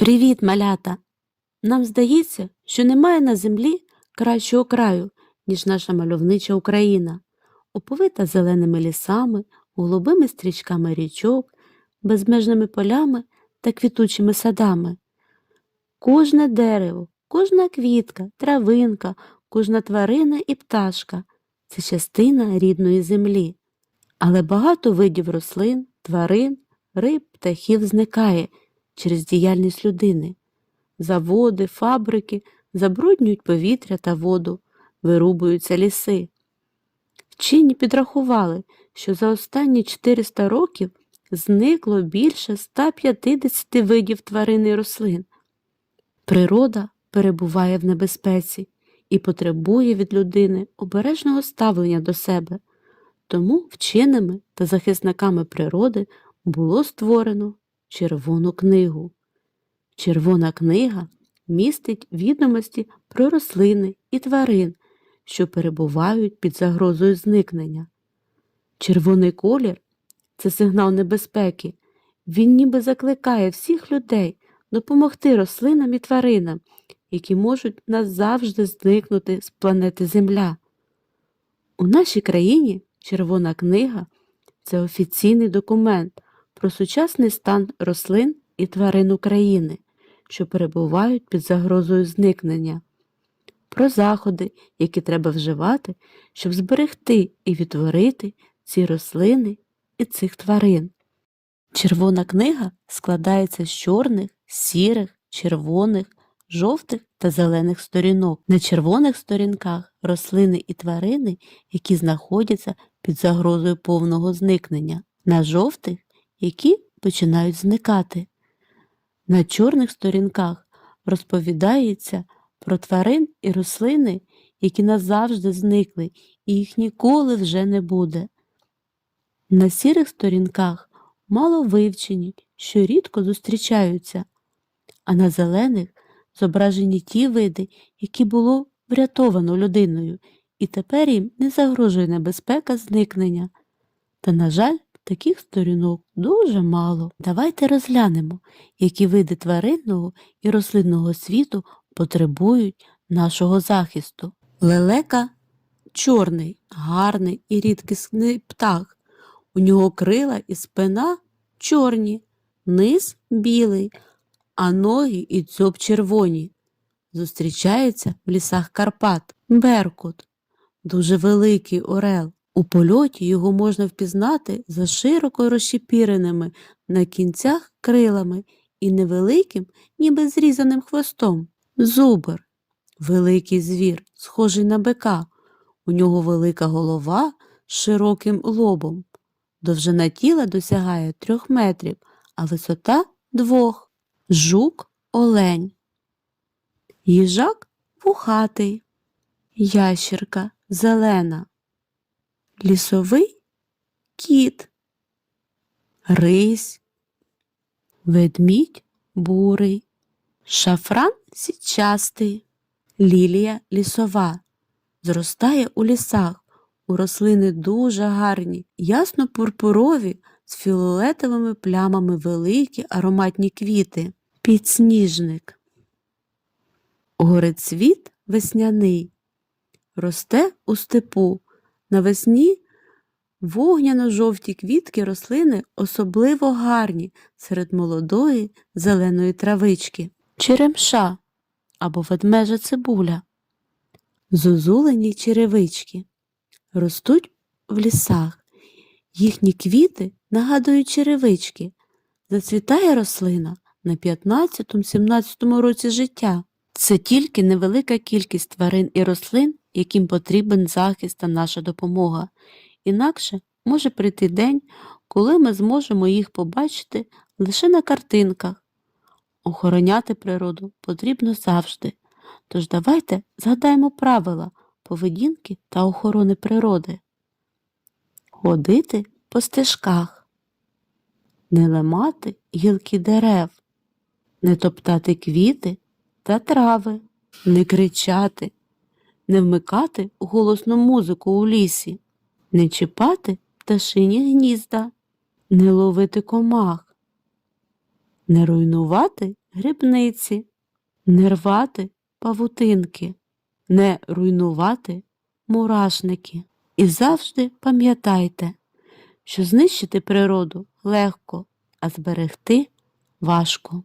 Привіт, малята! Нам здається, що немає на землі кращого краю, ніж наша мальовнича Україна, оповита зеленими лісами, голубими стрічками річок, безмежними полями та квітучими садами. Кожне дерево, кожна квітка, травинка, кожна тварина і пташка це частина рідної землі. Але багато видів рослин, тварин, риб, птахів зникає через діяльність людини. Заводи, фабрики забруднюють повітря та воду, вирубуються ліси. Вчені підрахували, що за останні 400 років зникло більше 150 видів тварин і рослин. Природа перебуває в небезпеці і потребує від людини обережного ставлення до себе. Тому вченими та захисниками природи було створено Червону книгу. Червона книга містить відомості про рослини і тварин, що перебувають під загрозою зникнення. Червоний колір це сигнал небезпеки. Він ніби закликає всіх людей допомогти рослинам і тваринам, які можуть назавжди зникнути з планети Земля. У нашій країні Червона книга це офіційний документ про сучасний стан рослин і тварин України, що перебувають під загрозою зникнення, про заходи, які треба вживати, щоб зберегти і відтворити ці рослини і цих тварин. Червона книга складається з чорних, сірих, червоних, жовтих та зелених сторінок. На червоних сторінках рослини і тварини, які знаходяться під загрозою повного зникнення, на жовтих, які починають зникати. На чорних сторінках розповідається про тварин і рослини, які назавжди зникли, і їх ніколи вже не буде. На сірих сторінках мало вивчені, що рідко зустрічаються, а на зелених зображені ті види, які було врятовано людиною, і тепер їм не загрожує небезпека зникнення. Та, на жаль, таких сторінок дуже мало. Давайте розглянемо, які види тваринного і рослинного світу потребують нашого захисту. Лелека чорний, гарний і рідкісний птах. У нього крила і спина чорні, низ білий, а ноги і дзьоб червоні. Зустрічається в лісах Карпат. Беркут дуже великий орел. У польоті його можна впізнати за широко розщепіреними на кінцях крилами і невеликим, ніби зрізаним хвостом. Зубр великий звір, схожий на бика. У нього велика голова з широким лобом. Довжина тіла досягає трьох метрів, а висота двох. Жук олень. Їжак вухатий. Ящірка зелена. Лісовий кіт. Рись. Ведмідь бурий. Шафран січастий. Лілія лісова. Зростає у лісах. У рослини дуже гарні, ясно пурпурові з фіолетовими плямами великі ароматні квіти. Підсніжник. Горецвіт весняний. Росте у степу. Навесні вогняно-жовті квітки рослини особливо гарні серед молодої зеленої травички. Черемша або ведмежа цибуля. Зозулені черевички. Ростуть в лісах. Їхні квіти нагадують черевички. Зацвітає рослина на 15-17 році життя. Це тільки невелика кількість тварин і рослин, яким потрібен захист та наша допомога. Інакше може прийти день, коли ми зможемо їх побачити лише на картинках. Охороняти природу потрібно завжди. Тож давайте згадаємо правила поведінки та охорони природи. Ходити по стежках, не ламати гілки дерев, не топтати квіти та трави, не кричати, не вмикати голосну музику у лісі, не чіпати пташині гнізда, не ловити комах, не руйнувати грибниці, не рвати павутинки, не руйнувати мурашники. І завжди пам'ятайте, що знищити природу легко, а зберегти важко.